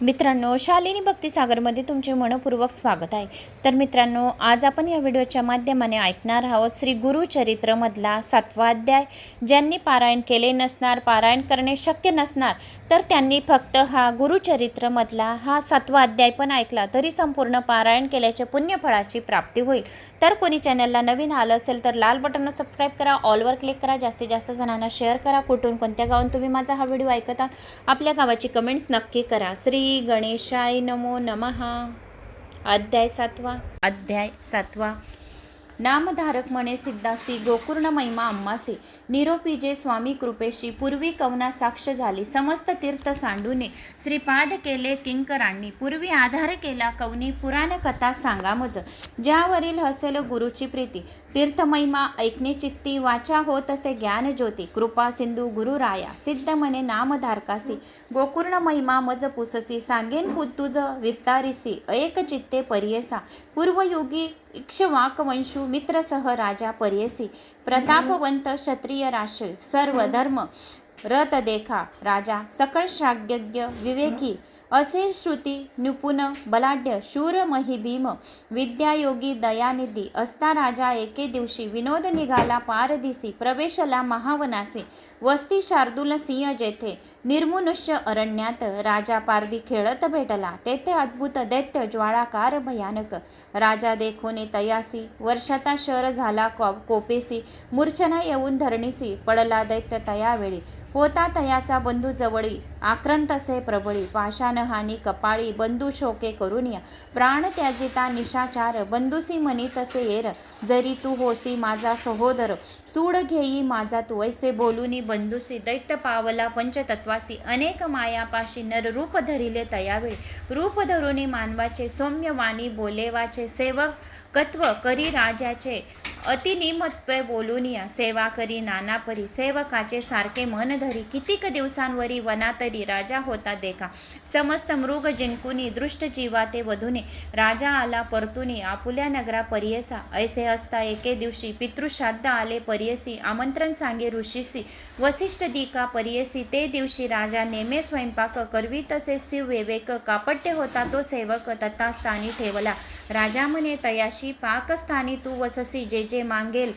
मित्रांनो शालिनी भक्तिसागरमध्ये तुमचे मनपूर्वक स्वागत आहे. तर मित्रांनो आज आपण या व्हिडिओच्या माध्यमाने ऐकणार आहोत श्री गुरुचरित्रमधला सातवा अध्याय. ज्यांनी पारायण केले नसणार पारायण करणे शक्य नसणार तर त्यांनी फक्त हा गुरुचरित्रमधला हा सातवा अध्याय पण ऐकला तरी संपूर्ण पारायण केल्याच्या पुण्यफळाची प्राप्ती होईल. तर कोणी चॅनलला नवीन आलं असेल तर लाल बटनवर सबस्क्राईब करा ऑलवर क्लिक करा जास्तीत जास्त जणांना शेअर करा. कुठून कोणत्या गावून तुम्ही माझा हा व्हिडिओ ऐकत आहात आपल्या गावाची कमेंट्स नक्की करा. श्री गणेशाय नमो नमहा अध्याय सातवा. अध्याय सातवा. नामधारक म्हणे सिद्धासी गोकुर्ण महिमा अम्मासी. निरोपी जे स्वामी कृपेशी पूर्वी कवना साक्ष झाली समस्त तीर्थ सांडूने श्रीपाद केले किंकरांनी. पूर्वी आधार केला कवनी पुराण कथा सांगा मज. ज्यावरील हसेल गुरुची प्रीती. तीर्थमहिमा ऐकणे चित्ती वाचा होत असे ज्ञान ज्योती. कृपा सिंधू गुरुराया सिद्ध मने नामधारकासी गोकुर्ण महिमा मज पुससी सांगेन पुतुज विस्तारिसी. एक चित्ते पर्यसा. पूर्वयोगी इक्षवाकवंशू मित्रसह राजा पर्यसी. प्रतापवंत क्षत्रिय राश सर्व धर्म रत देखा राजा सकळ श्राग्यज्ञ विवेकी असे श्रुती निपुण बलाढ्य शूर महिभीम विद्यायोगी दयानिधी असता राजा एके दिवशी विनोद निघाला पारदिसी प्रवेशला महावनासी वस्ती शार्दूल सिंह जेथे निर्मनुष्य अरण्यात राजा पारदी खेळत भेटला. तेथे अद्भुत दैत्य ज्वाळाकार भयानक. राजा देखोने तयासी वर्षाता शर झाला कॉ कोपेसी मूर्छना येऊन धरणीसी पडला दैत्य तयावेळी. होता तयाचा बंधू जवळी आक्रंतसे प्रबळी पाषाणहानी कपाळी बंधू शोके करुनिया प्राण त्याजिता निशाचार बंधुसी मनी तसे येर. जरी तू होसी माझा सहोदर सूड घेई माझा तू. ऐसे बोलूनी बंधुसी दैत्य पावला पंचतत्वासी अनेक मायापाशी नर रूप धरिले तयावेळी रूप धरुनी मानवाचे सौम्य वाणी बोलेवाचे सेवक कत्व करी राजाचे. अतिनिमत्वे बोलुनिया सेवा करी नानापरी सेवकाचे सारखे मन धरी कितीक दिवसांवरी वनातरी राजा होता देखा. समस्त मृग जिंकुनी दृष्ट जीवा ते वधुने. राजा आला परतुनी आपुल्या नगरा परियसा. ऐसे असता एके दिवशी पितृश्राद्ध आले परियसी. आमंत्रण सांगे ऋषीसी. वसिष्ठ दिका परियसी. ते दिवशी राजा नेमे स्वयंपाक करवी तसे शिव विवेक कापट्य होता तो सेवक तथास्थानी ठेवला. राजा म्हणे तयाशी पाकस्थानी तू वससी जे जे मागेल.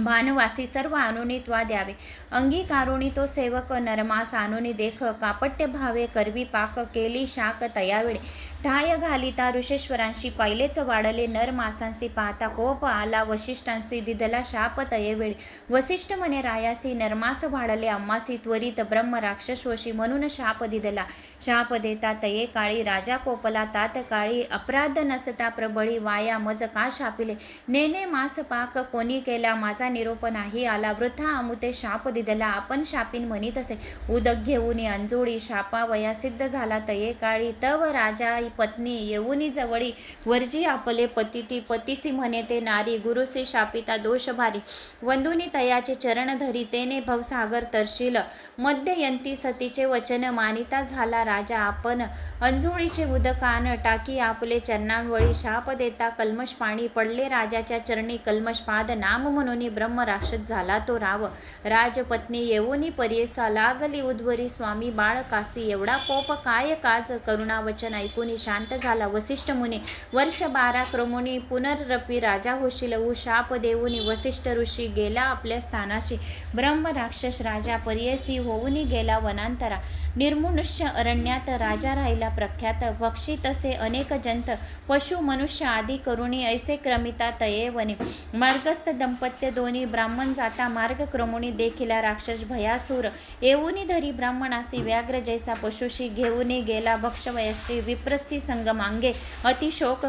भानवासी सर्व अनुनित्वा द्यावे. अंगीकारुणी तो सेवक नरमास अनुनी देख कापट्य भावे करवी पाक केली शाक तयावेळे ठाय घालिता ऋषेश्वरांशी. पहिलेच वाढले नर मासांचे पाहता कोप आला वशिष्ठांसी दिदला शाप तयेवेळी वसिष्ठ म्हणे रायासी नरमास वाढले अम्मासी त्वरित ब्रह्म राक्षसवशी म्हणून शाप दिदला. शाप देता तये काळी राजा कोपला तात काळी अपराध नसता प्रबळी वाया मज का शापिले? नेने मास पाक कोणी केला माझा निरोप नाही आला वृथा अमुते शाप दिदला आपण शापीन म्हणीत असे. उदक घेऊन अंजोळी शापा वया सिद्ध झाला तये काळी तव राजा पत्नी येऊनी जवळी. वरजी आपले पती ती पतीसी म्हणे ते नारी गुरुसी शापिता दोष भारी वंदुनी तयाचे चरण धरी तेने भवसागर तरशील. मध्ययंती सतीचे वचन मानिता झाला राजा आपण. अंजुळीचे उदकान टाकी आपले चरणांवळी. शाप देता कल्मश पाणी. पडले राजाच्या चरणी कल्मशपाद नाम म्हणून ब्रह्मराक्षस झाला तो राव. राजपत्नी येऊनी पर्येसा लागली उद्वरी स्वामी बाळ कासी एवढा कोप काय काज? करुणावचन ऐकून शांत झाला. वसिष्ठ मुनी वर्ष बारा क्रमुनी पुनर्रपी राजा होशील. शाप देऊनी वसिष्ठ ऋषी गेला आपल्या स्थानाशी. ब्रह्म राक्षस राजा पर्यसी होऊनी गेला वनांतरा. निर्मनुष्य अरण्यात राजा राहिला प्रख्यात. पक्षी तसे अनेक जंत पशु मनुष्य आदी करुणी ऐसे क्रमिता तयेवने मार्गस्थ दंपत्य दोन्ही ब्राह्मण जाता मार्ग क्रमुणी देखिला राक्षस भयासूर. येऊनी धरी ब्राह्मणासी व्याघ्र जैसा पशुशी घेऊनी गेला भक्षवयशी विप्रसी संग मांगे.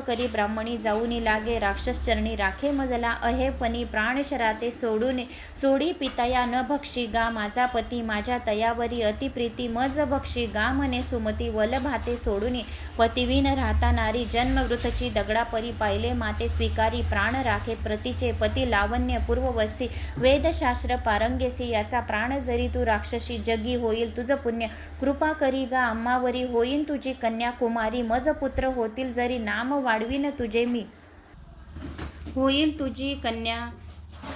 करी ब्राह्मणी जाऊनी लागे राक्षस चरणी राखे मजला. अहेपणी प्राणशराते सोडून सोडी पितया न भक्षी गा. माझा पती माझ्या तयावरी अतिप्रीती मज भक्षी गा म्हणे सुमती वलभाते सोडून पतिवीन राहता नारी जन्मवृतची दगडापरी पाहिले माते स्वीकारी प्राण राखे प्रतीचे पती लावण्य पूर्ववस्ती वेदशास्त्र पारंगेसी याचा प्राण जरी तू राक्षसी जगी होईल तुझं पुण्य. कृपा करी गा अम्मावरी होईन तुझी कन्या कुमारी मज पुत्र होतील जरी नाम वाढवीन तुझे मी. होईल तुझी कन्या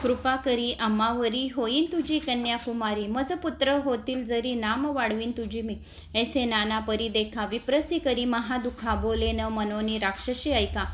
कृपा करी अम्मावरी होईन तुझी कन्याकुमारी. मज पुत्र होतील जरी नाम वाढवीन तुझी मी. ऐसे नाना परी देखा विप्रसी करी महादुखा. बोले न मनोनी राक्षसी ऐका.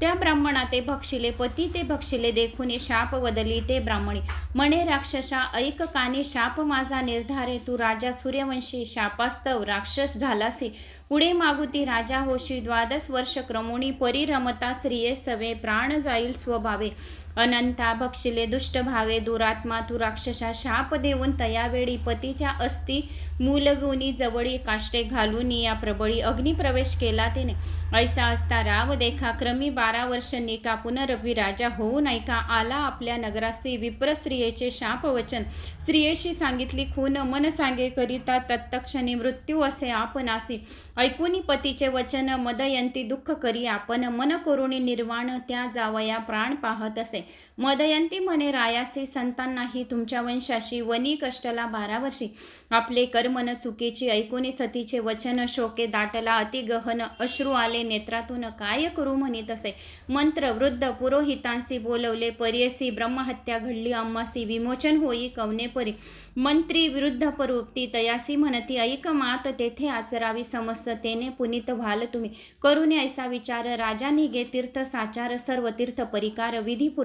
त्या ब्राह्मणा ते भक्षिले पती ते भक्षिले देखुनी शाप बदली ते ब्राह्मणी. मणे राक्षसा ऐक काने शाप माझा निर्धारे. तू राजा सूर्यवंशी शापास्तव राक्षस झालासी. पुढे मागुती राजा होशी. द्वादश वर्ष क्रमुणी परी रमता स्त्रिये सवे प्राण जाईल स्वभावे. अनंता भक्षिले दुष्ट भावे दुरात्मा तू राक्षसा शाप देऊन तयावेळी पतीच्या अस्थि मूलगुनी जवळी काष्टे घालून या प्रबळी अग्निप्रवेश केला तिने. ऐसा असता राव देखा क्रमी बारा वर्ष निका पुनरभी राजा होऊन ऐका आला आपल्या नगरासी विप्र स्त्रियेचे शाप वचन स्त्रियेशी सांगितली खून मन सांगे करिता तत्तक्षणी मृत्यू असे आपणासी ऐकूनी पतीचे वचन मदयंती दुःख करी आपण मन करुणी निर्वाण त्या जावया प्राण पाहत असे. मदयंती म्हणे रायासे संतांनाही तुमच्या वंशाशी वनी कष्टला बारा वर्षी आपले कर्मन चुकीची ऐकुनी सतीचे वचन शोके दाटला अति गहन अश्रू आले नेत्रातून काय करू म्हणित असे. मंत्र वृद्ध पुरोहितांसी बोलवले पर्यसी ब्रह्महत्या घडली अम्मासी विमोचन होई कवने परी. मंत्री विरुद्ध परोक्ती तयासी म्हणती ऐक मात तेथे आचरावी समस्त तेने पुनीत व्हाल तुम्ही. करुणे ऐसा विचार राजा निघे तीर्थ साचार सर्व तीर्थ परिकार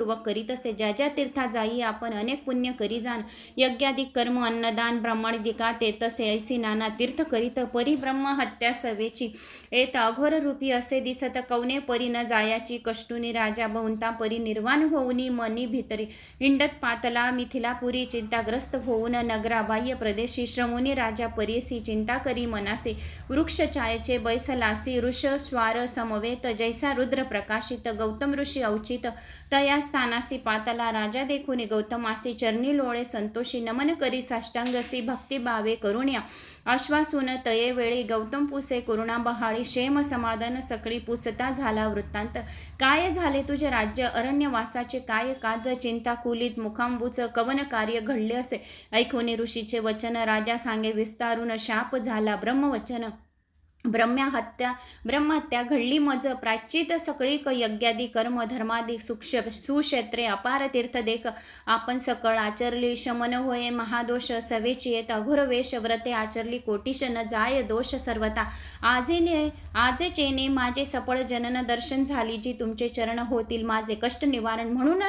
पूर्वक करीत असे. ज्या ज्या तीर्था जाई आपण अनेक पुण्य करी जाण यज्ञाधिक कर्म अन्नदान ब्राह्मणदिका ते तसे ऐसी नाना तीर्थ करीत परिब्रह्म हत्या सवेची. येत अघोर रूपी असे दिसत कवने परी न जायाची. कष्टुनी राजा बहुंता परी निर्वाण होऊनी मनी भितरी. हिंडत पातला मिथिलापुरी चिंताग्रस्त होऊन नगरा बाह्य प्रदेशी. श्रमुनी राजा परीसी चिंता करी मनासे. वृक्ष छायेचे बैसलासी. ऋष स्वार समवेत जैसा रुद्र प्रकाशित. गौतम ऋषी औचित. तयास्ता स्थानासी पाताला राजा देखुनी गौतमासी चरणी लोळे संतोषी नमन करी साष्टांगसी भक्ती भावे करुण्या आश्वासून तये वेळी गौतम पुसे करुणा बहाळी क्षेम समाधान सकळी पुसता झाला वृत्तांत. काय झाले तुझे राज्य? अरण्यवासाचे काय काज? चिंता कुलित मुखांबूच कवन कार्य घडले असे? ऐकून ऋषीचे वचन राजा सांगे विस्तारून शाप झाला ब्रह्मवचन. ब्रह्महत्या ब्रह्महत्या घडली मज प्राचित सकळी क यज्ञादी कर्म धर्मादी सुक्ष सुक्षेत्रे अपार तीर्थ देख आपण सकळ आचरली शमन होय महादोष सवेची येत अघोर वेश व्रते आचरली कोटीश न जाय दोष सर्वता आजेने आजचेने माझे सफळ जनन दर्शन झाली जी तुमचे चरण होतील माझे कष्ट निवारण. म्हणून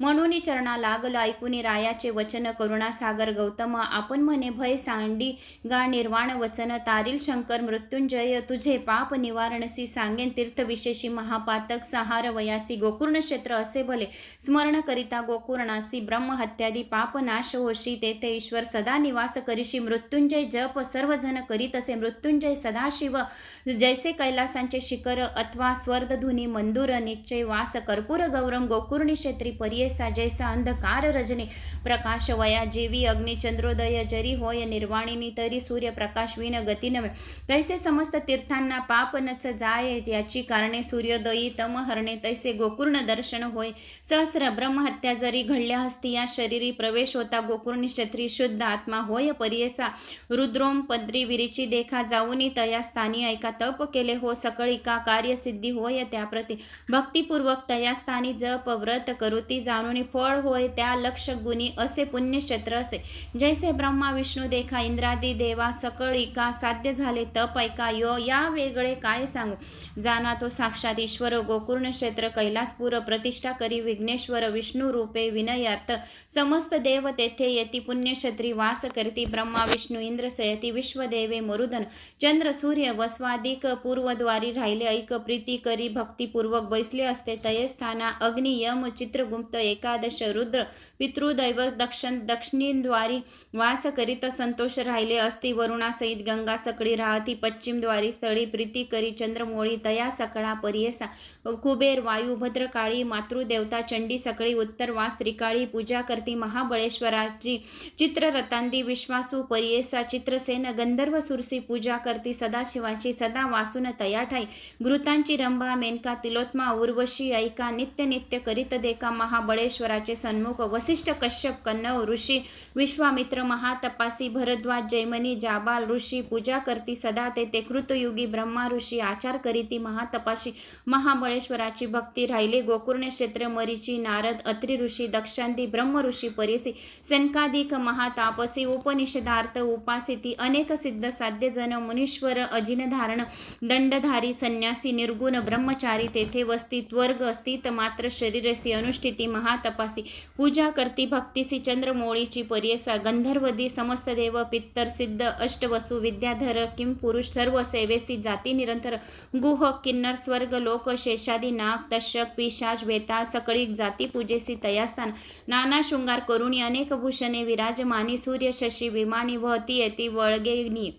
म्हणून चरणा लागल ऐकून रायाचे वचन करुणा सागर गौतम आपण म्हणे भय सांडी गा निर्वाण वचन तारील शंकर मृत्युंजय जय तुझे पाप निवारणसी सांगेन तीर्थविशेषी महापातक सहार वयासी गोकुर्ण क्षेत्र असे भले. स्मरण करिता गोकुर्णासी ब्रह्महत्यादी पाप नाश होशी तेथे ईश्वर सदा निवास करीशी मृत्युंजय जप सर्वजण करीत असे मृत्युंजय सदाशिव. जैसे कैलासांचे शिखर अथवा स्वर्धधुनी मंदुर निश्चय वास कर्पूर गौरम गोकुर्णी क्षेत्री पर्येसा जैसा अंधकार रजनी. प्रकाश वया जेवी अग्निचंद्रोदय जरी होय निर्वाणिनी तरी सूर्यप्रकाश विन गती नव्हे. तैसे समस्त तीर्थांना पाप नच जाय याची कारणे सूर्योदयी तम हरणे तैसे गोकुर्ण दर्शन होय. सहस्र ब्रह्महत्या जरी घडल्या असती या शरीरी प्रवेश होता गोकुर्ण क्षत्री शुद्ध आत्मा होय परियसा. रुद्रोम पद्री विरीची देखा जाऊनी तया स्थानी ऐका तप केले हो सकळी का कार्यसिद्धी होय त्याप्रती. भक्तिपूर्वक तया स्थानी जप व्रत करुती जाणून फळ होय त्या लक्ष गुणी असे पुण्यक्षेत्र असे. जैसे ब्रह्मा विष्णू देखा इंद्रादी देवा सकळी का साध्य झाले तप ऐका यो या वेगळे काय सांगू? जाणा तो साक्षात ईश्वर गोकुर्ण क्षेत्र कैलासपूर प्रतिष्ठा करी विघ्नेश्वर विष्णू रूपे विनयार्थ समस्त देव तेथे येती पुण्यक्षत्री वास करती ब्रह्मा विष्णू इंद्र सयती विश्वदेवे मरुदन चंद्र सूर्य वस्वादिक पूर्वद्वारी राहिले ऐक प्रीती करी भक्तिपूर्वक बैसले असते तयस्थाना अग्नि यम चित्रगुप्त एकादश रुद्र पितृदैव दक्षिण दक्षिणद्वारी वास करीत संतोष राहिले असती वरुणासहित गंगा सकळी राहती पश्चिम द्वारी स्थळी प्रीती करी चंद्रमोळी तया सकळा पर्येसा कुबेर वायू भद्रकाळी मातृदेवता चंडी सकळी उत्तर वास त्रिकाळी पूजा करती महाबळेश्वराची चित्ररतांदी विश्वासू पर्येसा चित्रसेन गंधर्व सुरसी पूजा करती सदाशिवाची सदा वासून तया ठाई घृतांची रंभा मेनका तिलोत्मा उर्वशी ऐका नित्य नित्य करीत देखा महाबळेश्वराचे सन्मुख वसिष्ठ कश्यप कन्नव ऋषी विश्वामित्र महातपासी भरद्वाज जैमनी जाबाल ऋषी पूजा करती सदा ते ते कृतयुगी ब्रह्मा ऋषी आचार करीती महातपाशी महाबळेश्वराची भक्ती राहिले. गोकुर्ण क्षेत्र मरीची नारद अत्रि ऋषी दक्षांती ब्रह्म ऋषी परिसी सनकाधिक महातापसी उपनिषदार्थ उपासिती अनेक सिद्ध साध्य जन मुनीश्वर अजिनधारण दंडधारी संन्यासी निर्गुण ब्रह्मचारी तेथे वस्ती त्वर्ग स्थित मात्र शरीरसी अनुष्ठिती महातपासी पूजा करती भक्तीसी चंद्रमोळीची पर्यसा गंधर्वदी समस्त देव पित्तर सिद्ध अष्टवसु विद्याधर किम पुरुष सर्व सेवेसी जाती निरंतर गुह किन्नर स्वर्ग लोक शेषादी नाग तशक पिशाच बेताळ सकळी जाती पूजेसी तयास्थान नाना शृंगार करुणी अनेक भूषणे विराजमानी सूर्य शशी विमानी वहती येती वळगेनी.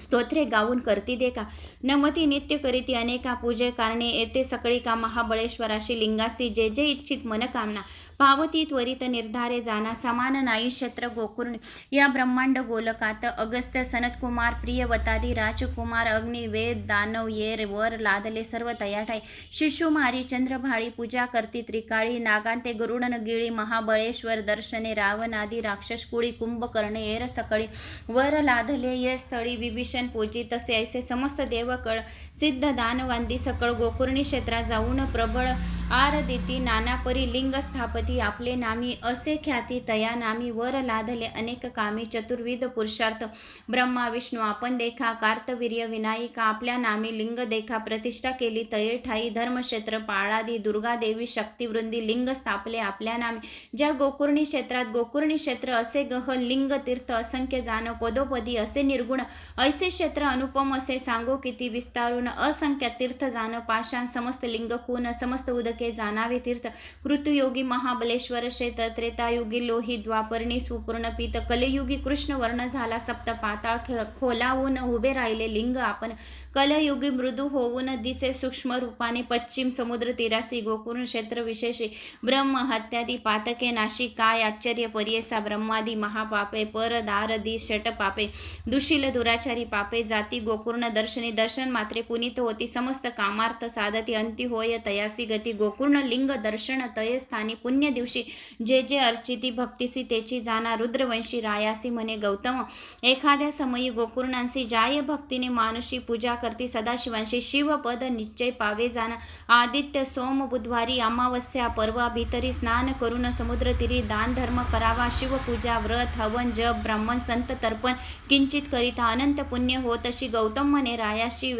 स्तोत्रे गाऊन करती देखा. नमती नित्य करीती अनेका पूजे कारणे येते सकळी का महाबळेश्वराशी लिंगासी जे जे इच्छित मनकामना. पावती त्वरित निर्धारे जाना समान नाई क्षेत्र गोकुर्ण या ब्रह्मांड गोलकात अगस्त्य सनतकुमार प्रियवतादी राजकुमार अग्नि वेद दानव येर वर लादले सर्व तयाठाई. शिशुमारी चंद्रभाळी पूजा करती त्रिकाळी नागांते गरुडनगिळी महाबळेश्वर दर्शने रावणादी राक्षस कुळी कुंभकर्णे येर सकळी. वर लादले ये स्थळी विभीषण पूजी तसे ऐसे समस्त देवकळ. सिद्ध दानवांदी सकळ गोकुर्णी क्षेत्रात जाऊन प्रबळ आरदिती नानापरी लिंग स्थापती आपले नामी असे ख्याती तया नामी वर लादले अनेक कामी चतुर्विध पुरुषार्थ. ब्रह्मा विष्णू आपण देखा कार्तवीर्य विनायिका आपल्या नामी लिंग देखा प्रतिष्ठा केली तये ठाई धर्मक्षेत्र पाळादी दुर्गा देवी शक्तिवृंदी लिंग स्थापले आपल्या नामी. ज्या गोकुर्णी क्षेत्रात गोकुर्णी क्षेत्र असे गह लिंग तीर्थ असंख्य जाण पदोपदी असे निर्गुण ऐसे क्षेत्र अनुपम असे सांगो किती विस्तारून असंख्य तीर्थ जाण पाषाण समस्त लिंगकून समस्त उदके जाणावे तीर्थ. कृतयुगी महाबलेश्वर शेत त्रेतायुगी लोही द्वापर्णी सुपूर्ण पित. कलयुगी कृष्ण वर्ण झाला सप्त पाताळ खोलावून उभे राहिले लिंग आपण. कलयुगी मृदू होऊन दिसे सूक्ष्म रूपाने पश्चिम समुद्र तीरासी गोकुर्ण क्षेत्र विशेषे. ब्रह्म हत्यादी पातके नाशी काय आश्चर्य पर्यसा ब्रह्मादी महापापे पर दारदी षटपापे दुशील दुराचारी पापे जाती गोकुर्ण दर्शनी दर्शन मात्रे पुनीत होती. समस्त कामार्थ साधती अंती होय तयासी गती. गोकुर्ण लिंग दर्शन तयस्थानी पुण्य दिवशी जे जे अर्चिती भक्तिसी तेची जाना रुद्रवंशी रायासी म्हणे गौतम. एखाद्या समयी गोकुर्णांसी जाय भक्तीने मानुषी पूजा करती सदाशिवांशी शिवपद निश्चय पावे जाना. आदित्य सोम बुधवारी अमावस्या पर्वा भीतरी स्नान करून समुद्रतीरी दान धर्म करावा. शिवपूजा व्रत हवन जप ब्राह्मण संत तर्पण किंचित करिता अनंत पुण्य होत. अशी गौतम म्हणे रायाशी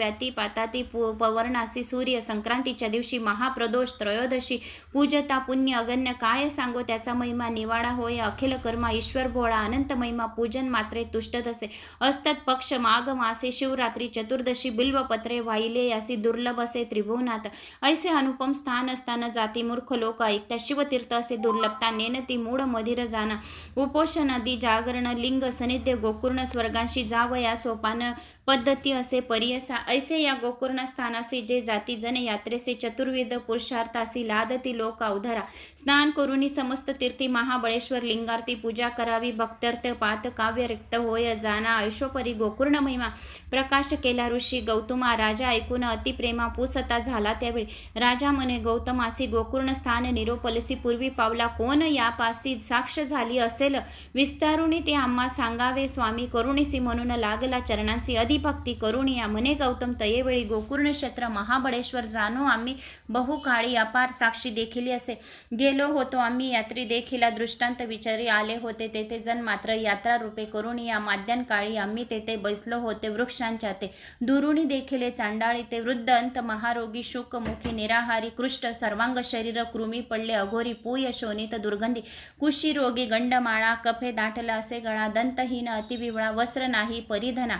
आता पाताती पु पवर्णासी सूर्य संक्रांतीच्या दिवशी महाप्रदोष त्रयोदशी. पूजता पुण्य अगण्य काय सांगो त्याचा महिमा निवाडा होय. अखिल कर्मा ईश्वर भोळा अनंत महिमा पूजन मात्रे तुष्टत असे असतत पक्ष माघ मासे शिवरात्री चतुर्दशी बिल्वपत्रे वाहिले यासी दुर्लभ असे त्रिभुवनात. ऐसे अनुपम स्थान असताना जाती मूर्ख लोक ऐकता शिवतीर्थ असे दुर्लभता नेनती मूळ मधिर जाना. उपोषणादी जागरण लिंग सनिध्य गोकुर्ण स्वर्गांशी जावया सोपान पद्धती असे परियसा ऐसे या गोकुर्ण स्थानासी जे जाती जन यात्रेसे चतुर्विध पुरुषार्थासी लादती लोक अवधरा. स्नान करुनी समस्त तीर्थी महाबळेश्वर लिंगार्थी पूजा करावी भक्तर्थ पात काव्य रिक्त होय जाना ऐशोपरी गोकुर्ण महिमा. प्रकाश केला ऋषी गौतमा राजा ऐकून अतिप्रेमा पुसता झाला त्यावेळी. राजा म्हणे गौतमासी गोकुर्ण स्थान निरोपलसी पूर्वी पावला कोण यापासी साक्ष झाली असेल? विस्तारुणी ते आम्हा सांगावे स्वामी करुणीसी म्हणून लागला चरणांसी. भक्ती करून या. म्हणे गौतम तयेवेळी गोकुर्ण क्षेत्र महाबळेश्वर जाणो. आम्ही बहुकाळी अपार साक्षी देखील असे. गेलो होतो आम्ही यात्री देखील. दृष्टांत विचारी आले होते. तेथे जण मात्र यात्रा रूपे करून या माध्यानकाळी आम्ही तेथे बसलो होते वृक्षांच्या ते. दुरुणी देखील चांडाळी ते वृद्ध अंत महारोगी शुकमुखी निराहारी कृष्ट सर्वांग शरीर कृमी पडले अघोरी पूय शोणित दुर्गंधी कुशी रोगी गंडमाळा कफे दाटला असे गळा दंतहीन अतिविवळा वस्त्र नाही परिधना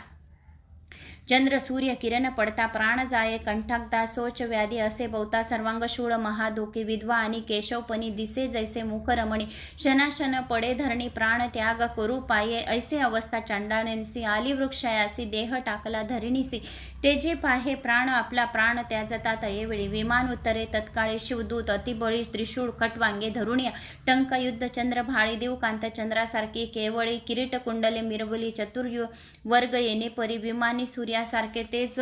चंद्र सूर्य किरण पडता प्राण जाये कंठाकता सोच व्याधी असे बहुता सर्वांग शूळ विधवा आणि केशवपणी दिसे जैसे मुखरमणी शनाशन पडे धरणी प्राण त्याग करू पाये ऐसे अवस्था चांडाळणीसी आली वृक्षयासी देह टाकला धरणीसी तेजे पाहे प्राण आपला प्राण त्याजता येवेळी विमान उत्तरे तत्काळी शिवदूत अतिबळी त्रिशूळ खटवांगे धरुणिया टंक युद्ध चंद्र भाळी देवकांत चंद्रासारखी केवळी किरीट कुंडले मिरवली चतुर्यु वर्ग येणे परी विमानी सूर्यासारखे तेच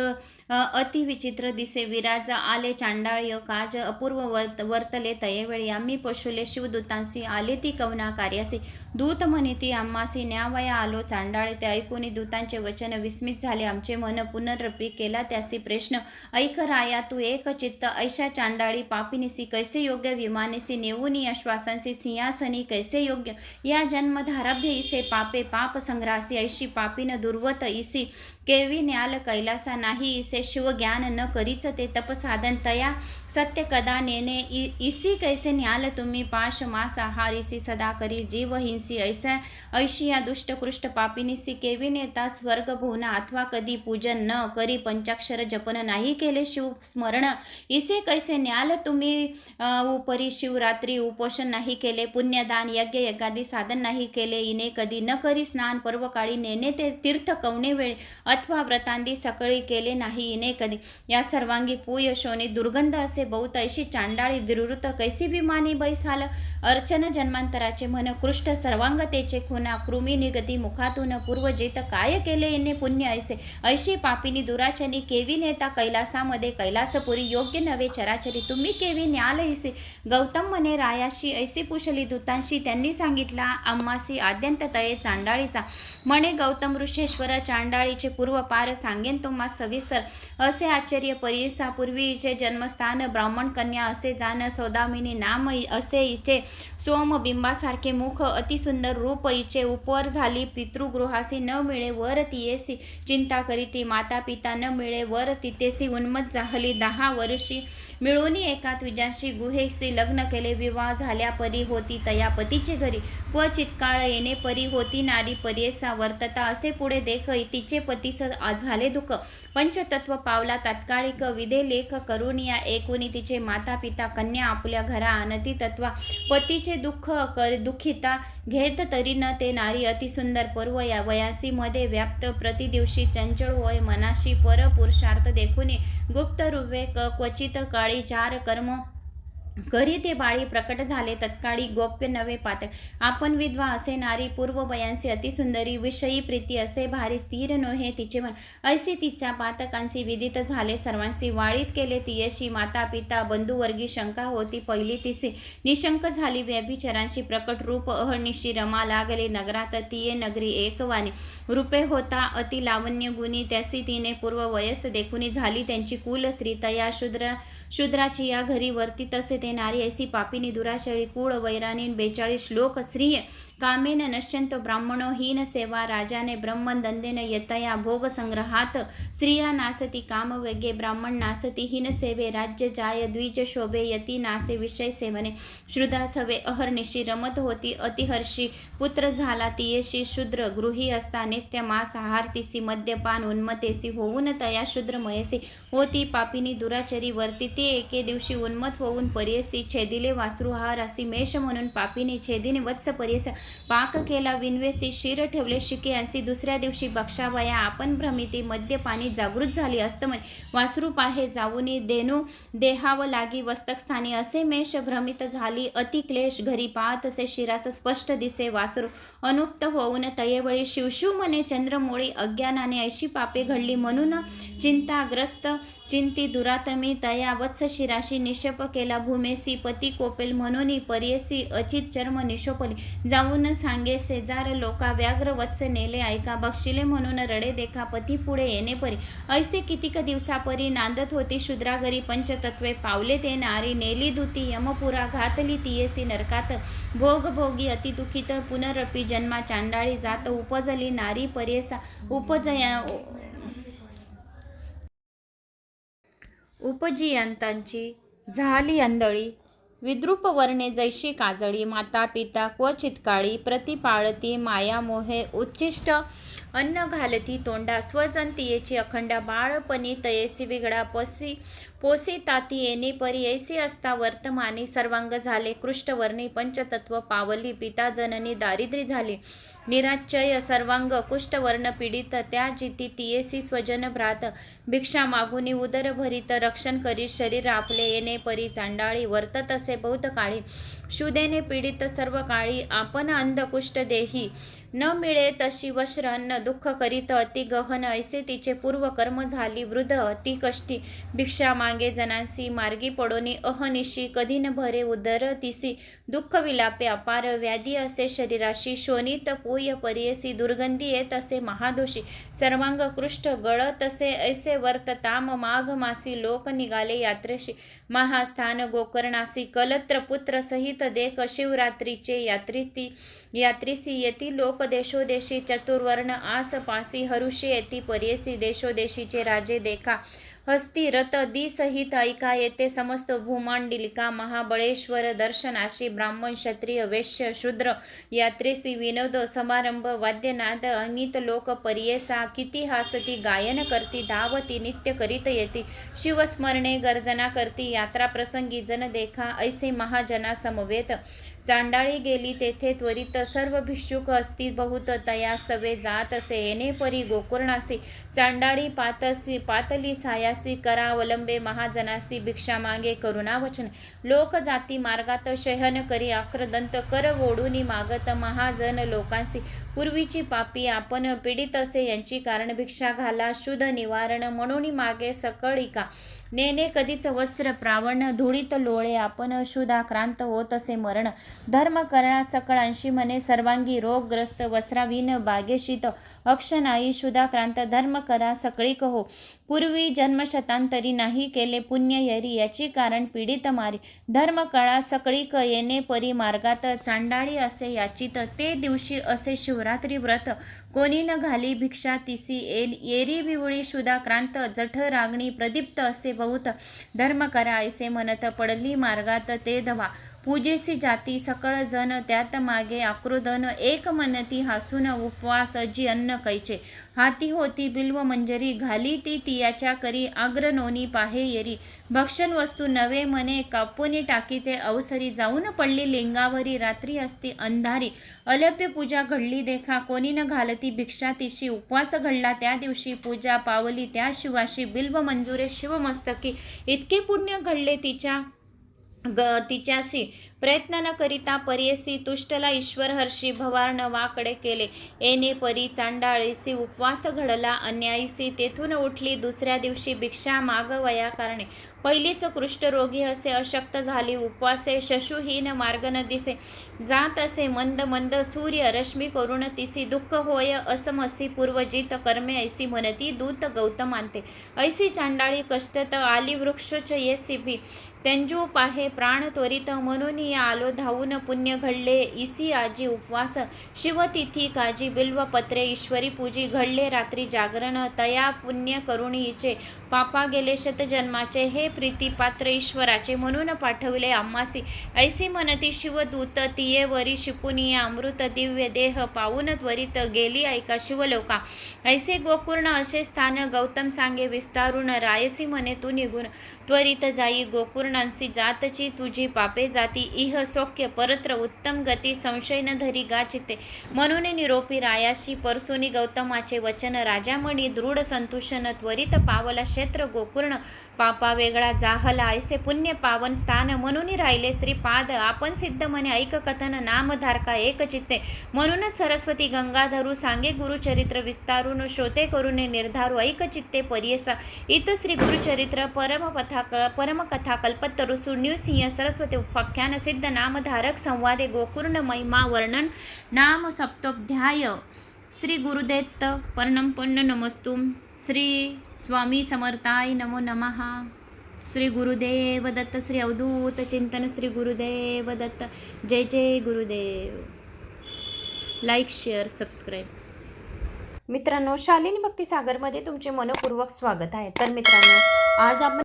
अतिविचित्र अति विचित्र दिसे विराज आले चांडाळ्य काज अपूर्व वर्त वर्तले तयेवेळी आम्ही पशुले शिवदूतांसी आले ती कवना कार्यासी. दूत म्हणे ती आम्हासी न्यावया आलो चांडाळे ते ऐकून दूतांचे वचन विस्मित झाले. आमचे मन पुनर्रपी केला त्यासी प्रश्न. ऐक राया तू एक चित्त ऐशा चांडाळी पापिनिसी कैसे योग्य विमानेसी नेऊनी आश्वासांसी सिंहासनी कैसे योग्य? या जन्मधारभ्य इसे पापे पाप संग्रासी ऐशी पापीन दुर्वत इसी. केवी न्याल कैलासा नाही इसे शिवज्ञान न करीच ते तपसाधन तया सत्य कदा नेने इसी कैसे न्याल तुम्ही पाश मांसाहारीसी सदा करी जीव हिंसी ऐसा ऐशी या दुष्टकृष्ट पापिनीसी पापिनिसी केवी नेता स्वर्ग भुवना अथवा कधी पूजन न करी पंचाक्षर जपन नाही केले शिव स्मरण। इसे कैसे न्याल तुम्ही उपरी शिवरात्री उपोषण नाही केले पुण्यदान यज्ञ यज्ञादी साधन नाही केले इने कधी न करी स्नान पर्वकाळी नेने ते तीर्थ कवणे वेळ अथवा व्रतांदी सकळी केले नाही इने कधी या सर्वांगी पूय शोनी दुर्गंध असे बहुत ऐशी चांडाळी द्रुत कैसी विमानी बैसाल. अर्चन जन्मांतराचे म्हण कृष्ट सर्वांगतेचे खुना कृमी निगती मुखातून पूर्वजेत काय केले येणे पुण्य ऐसे. ऐशी पापिनी दुराचनी केवी नेता कैलासामध्ये कैलासपुरी योग्य नवे चराचरी तुम्ही केवी न्याल ऐसे. गौतम म्हणे रायाशी ऐसी पुशली दूतांशी त्यांनी सांगितला अम्मासी आद्यंत तये चांडाळीचा. म्हणे गौतम ऋषेश्वर चांडाळीचे पूर्व पार सांगेन तुम्हा सविस्तर. असे आश्चर्य परिसा पूर्वीचे जन्मस्थान ब्राह्मण कन्या असे जाण सौदामिनी नाम असे इचे सोमबिंबासारखे मुख अतिसुंदर रूप इचे उपवर झाली. पितृगृहासी न मिळे वर तियेसी चिंता करीती. माता पिता न मिळे वर तितेसी. उन्मत झाली. दहा वर्षी मिळून एका द्विजांशी गुहेशी लग्न केले विवाह झाल्या परी होती तया पतीचे घरी. क्वचित काळ येणे परी होती नारी परीसा वर्तता असे पुढे देख तिचे पतीस झाले दुःख. पंचतत्व पावला तात्काळिक विधे लेख करून या एकूणी तिचे माता पिता कन्या आपल्या घरा आणती तत्वा. पतीचे दुःख कर दुःखिता घेत तरी न ते नारी अतिसुंदर पर्व या वयासी मध्ये व्याप्त. प्रतिदिवशी चंचळ होय मनाशी पर पुरुषार्थ देखुनी. गुप्त रुवे क क्वचित काळ वाळे चार कर्म करी ते बाळी प्रकट झाले तत्काळी गोप्य नवे पातक आपण विधवा असे नारी पूर्व वयांसी अतिसुंदरी विषयी प्रीती असे भारी स्थिर नोहे तिचे मन. ऐसे तिच्या पातकांशी विदित झाले सर्वांशी वाळीत केले तियशी माता पिता बंधुवर्गी शंका होती पहिली तिसी निशंक झाली व्यभिचरांशी प्रकट रूप अहनिशी रमा लागले नगरात तिये नगरी एकवाणी रूपे होता अति लावण्य गुणी त्यासी तिने पूर्व वयस देखुनी झाली त्यांची कुल स्त्री तया शूद्र शूद्राची या घरी वर्ती तसे ते नारी ऐसी पापिनी दुराशळी कुळ वैराणी बेचाळीस श्लोक स्त्रिय कामेन नश्यंतो ब्राह्मणो हीन सेवा राजाने ब्रह्मदंदेन यतया भोग संग्रहात स्त्रिया नासती काम वेगे ब्राह्मण नासती हीन सेवे राज्य जाय द्विज शोभे यती नासे विषय सेवने श्रुदा सवे अहर्निशी रमत होती अतिहर्षी पुत्र झाला तियेशी शूद्र गृही असता नित्य मास आहारतीसी मद्यपान उन्मतेसी होऊन तया शूद्र मयसी होती पापिनी दुराचरी वर्ती ते एके दिवशी उन्मत होऊन परेसी छेदिले वासृहार असी मेष म्हणून पापिनी छेदिने वत्स पर्यस पाक केला विनवेसी शिर ठेवले शिके दुसऱ्या दिवशी बक्षावया. आपण भ्रमिती मद्यपानी जागृत झाली अस्तमन वासरू पाहे जाऊनी देनू देहाव लागी वस्तकस्थानी. असे मेष भ्रमित झाली अति क्लेश घरी पाहत असे शिरास स्पष्ट दिसे वासरू. अनुक्त होऊन तयेवळी शिवशिव मने चंद्रमोळी. अज्ञानाने ऐशी पापे घडली म्हणून चिंताग्रस्त चिंती दुरातमी. तया वत्स शिराशी निशप केला भूमेसी पती कोपेल म्हणून. पर्येसी अचित चर्म निशोपली. जाऊन सांगे शेजार लोका व्याघ्र वत्स नेले ऐका. बक्षिले म्हणून रडे देखा पती पुढे येणे परी. ऐसे कितीक दिवसापरी नांदत होती शुद्रागरी पंचतत्वे. पावले ते नारी नेली दुती यमपुरा घातली तियेसी नरकात. भोग भोगी अतिदुखित पुनरपी जन्मा चांडाळी जात उपजली नारी परेसा. उपजया उपजियंतांची झाली आंधळी विद्रुप वर्णे जैशी काजळी माता पिता क्वचित काळी प्रतिपाळती माया मोहे उच्चिष्ट अन्न घालती तोंडा स्वजंतीयेची अखंड बाळपणी तयेसी विगडा पसी पोसे ताती येणे परी ऐसी असता वर्तमाने. सर्वांग झाले कृष्टवर्णी पंचतत्व पावली. पिता जननी दारिद्र्य झाली. निराश्चय सर्वांग कुष्ठवर्ण पीडित. त्या जिती तियेसी स्वजन भ्रात. भिक्षा मागुनी उदर भरित. रक्षण करी शरीर आपले येणे परी चांडाळी. वर्तत असे बहुत काळी. शुदेने पीडित सर्व काळी. आपण अंधकुष्ठ देही. न मिळे तशी वश्रन्न दुःख करीत. अति गहन ऐसे तिचे पूर्व कर्म झाली. वृद्ध अति कष्टी. भिक्षा मागे जनांसी मार्गी पडोनी अहनिशी कधी न भरे उदर तिसी. दुःख विलापे अपार व्याधी असे शरीराशी शोणित पूय परियसी. दुर्गंधी येत असे महादोषी. सर्वांग कृष्ट गळत असे ऐसे वर्त ताम माघ मासी लोक निघाले यात्रेशी. महास्थान गोकर्णासी कलत्र पुत्र सहित देख शिवरात्रीचे यात्रिती यात्रीसी येती लोक देशोदेशी चतुर्वर्ण आसपासी हरुषी येती परियसी. देशोदेशीचे राजे देखा. हस्ती रथ दिसहित ऐका येते समस्त भूमांडिलिका महाबळेश्वर दर्शनाशी ब्राह्मण क्षत्रिय वैश्य शूद्र यात्रेसी विनोद समारंभ वाद्यनाद अनित लोक परियेसा किती हासती गायन करती धावती नित्य करीत येती शिवस्मरणे गर्जना करती यात्रा प्रसंगी जन देखा ऐसे महाजना समवेत चांडाळी गेली तेथे त्वरित सर्व भिक्षुक असती बहुत तया सवे जात असे येणे परी गोकुर्णासी चांडाळी पातसी पातली सायासी करावलंबे महाजनासी भिक्षा मागे करुणावचन. लोक जाती मार्गात शयन करी आक्रदंत कर ओढून मागत महाजन लोकांसी. पूर्वीची पापी आपण पीडित असे यांची कारण भिक्षा घाला शुद्ध निवारण म्हणून मागे सकळिका नेने कधीच वस्त्र प्रावण धुळीत लोळे आपण शुद्धाक्रांत होत असे मरण. धर्म करणा सकळांशी म्हणे सर्वांगी रोगग्रस्त वस्त्राविन बागेशीत. अक्षनाई शुद्धाक्रांत धर्म करा सकळीक हो. पूर्वी जन्मशतांतरी नाही केले पुण्य यरी याची कारण पीडित मारी. धर्म कळा सकळीक येणे परी मार्गात चांडाळी असे याचित. ते दिवशी असे शिवरात्री व्रत. कोणी न घाली भिक्षा तिसी एल येरी बिवळी शुदाक्रांत जठ रागणी प्रदीप्त असे बहुत. धर्म करा ऐसे म्हणत पडली मार्गात ते धवा पूजेसी जाती सकळ जन त्यात मागे आक्रोदन एक मनती हासून उपवास जी अन्न कैचे. हाती होती बिल्व मंजरी घाली ती तियाच्या करी आग्रनोनी पाहे येरी. भक्षण वस्तू नवे मने कापूनी टाकी ते अवसरी. जाऊन पडली लिंगावरी रात्री असती अंधारी. अलभ्य पूजा घडली देखा कोणी न घालती भिक्षा तिशी. उपवास घडला त्या दिवशी पूजा पावली त्या शिवाशी. बिल्व मंजुरे शिवमस्तकी. इतके पुण्य घडले तिच्या ग तिच्याशी प्रयत्न न करिता परियसी तुष्टला ईश्वर हर्षी भवार नवाकडे केले. येणे परी चांडाळीसी उपवास घडला. अन्यायीसी तेथून उठली. दुसऱ्या दिवशी भिक्षा मागवया कारणे. पहिलीच कृष्ठरोगी असे अशक्त झाली. उपवासे शशुहीन मार्ग न दिसे. जात असे मंद मंद सूर्य रश्मी करून तिसी दुःख होय असमसी पूर्वजित कर्मे ऐसी म्हणती दूत गौतमांते ऐसी चांडाळी कष्टत आली वृक्षच येसी भी. त्यांजू पाहे प्राण त्वरित म्हणून आलो धावून पुण्य घडले इसी आजी उपवास. शिवतिथी काजी बिल्वपत्रे ईश्वरी पूजी घडले रात्री जागरण तया पुण्य करुणीचे पापा गेले शतजन्माचे हे प्रीतीपात्र ईश्वराचे म्हणून पाठवले आम्हासी ऐसी म्हणती शिवदूत तियेवरी शिपुनिया अमृत दिव्य देह पाहून त्वरित गेली ऐका शिवलोका. ऐसे गोकुर्ण असे स्थान गौतम सांगे विस्तारून रायसी म्हणे तू निघून. त्वरित जाई गोकुर्णांसी जातची तुझी पापे जाती. इह सौख्य परत्र उत्तम गती संशय न धरी गाचिते. म्हणून निरोपी रायाशी परसुनी गौतमाचे वचन राजामणी दृढ संतुषण त्वरित पावला क्षेत्र गोकुर्ण पापा वेगळा जाहला. ऐसे पुण्य पावन स्थान म्हणून राहिले श्रीपाद. आपण सिद्ध मने ऐक कथन नामधारका एक चित्ते म्हणूनच सरस्वती गंगाधरू सांगे गुरुचरित्र विस्तारून श्रोते करून निर्धारू ऐक चित्ते पर्यसा. इत श्री गुरुचरित्र परमपथा परमकथा कल्पतरू सुन्युसिंह सरस्वती उपाख्यान सिद्ध नामधारक संवादे गोकुर्ण महिमा वर्णन नाम सप्तोध्याय श्री गुरुदत्त पर्णमपन्न नमस्तु श्री स्वामी समर्थाय नमो नमः. श्री गुरुदेव दत्त श्री अवधूत चिंतन श्री गुरुदेव दत्त जय जय गुरुदेव. लाईक शेअर सबस्क्राईब मित्रांनो शालिनी भक्ती सागरमध्ये तुमचे मनपूर्वक स्वागत आहे. तर मित्रांनो आज आपण